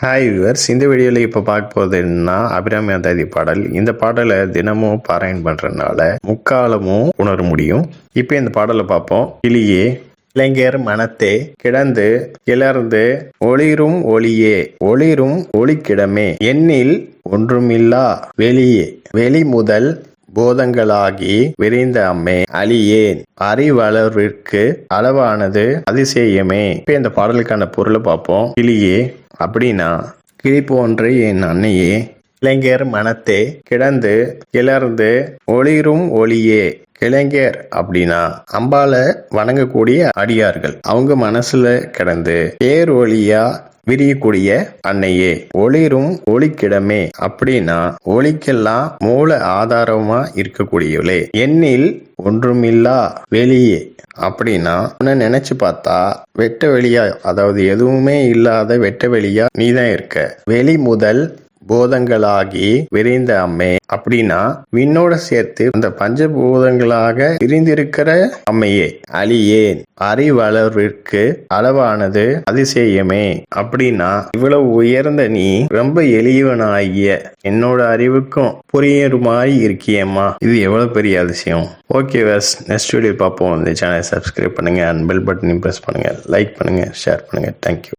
Hi viewers இந்த வீடியோவில் இப்போ பார்க்க போதுன்னா அபிராமி அந்தாதி பாடல். இந்த பாடலை தினமும் பாராயணம் பண்ணுறதுனால முக்காலமும் உணர முடியும். இப்போ இந்த பாடலை பார்ப்போம். கிளியே இளைஞர் மனத்தே கிடந்து கிளர்ந்து ஒளிரும் ஒளியே ஒளிரும் ஒளிக்கிடமே. எண்ணில் ஒன்றுமில்லா வெளியே வெளி முதல் போதங்களாகி விரிந்த அம்மே அழியேன். அறிவளர்விற்கு அளவானது அதிசயமே. இப்போ இந்த பாடலுக்கான பொருளை பார்ப்போம். கிளியே அப்படின்னா கிளி போன்ற என் அன்னையே இளைஞர் மனத்தே கிடந்து கிளர்ந்து ஒளிரும் ஒளியே கிளைஞர் அப்படின்னா அம்பால வணங்கக்கூடிய அடியார்கள். அவங்க மனசுல கிடந்து பேர் ஒளியா விரியக்கூடிய அன்னையே ஒளிரும் ஒளிக்கிடமே. அப்படின்னா ஒளிக்கெல்லாம் மூல ஆதாரமா இருக்கக்கூடியவளே. எண்ணில் ஒன்றுமில்லா வெளியே. அப்படின்னா உன்னை நினைச்சு பார்த்தா வெட்ட வெளியா அதாவது எதுவுமே இல்லாத வெட்ட வெளியா நீ தான் இருக்க. வெளி முதல் போதங்களாகி விரைந்த அம்மே. அப்படின்னா விண்ணோட சேர்த்து அந்த பஞ்சபூதங்களாக விரிந்திருக்கிற அம்மையே அழியேன் அறிவளர்விற்கு அளவானது அதிசயமே. அப்படின்னா இவ்வளவு உயர்ந்த நீ ரொம்ப எளியவனாகிய என்னோட அறிவுக்கும் புரியுமாறி இருக்கியம்மா. இது எவ்வளவு பெரிய அதிசயம். Okay ways. நெக்ஸ்ட் வீடியோ பார்ப்போம். இந்த சேனலை சப்ஸ்கிரைப் பண்ணுங்க. அண்ட் பெல் பட்டனையும் ப்ரெஸ் பண்ணுங்க. லைக் பண்ணுங்க ஷேர் பண்ணுங்க. Thank you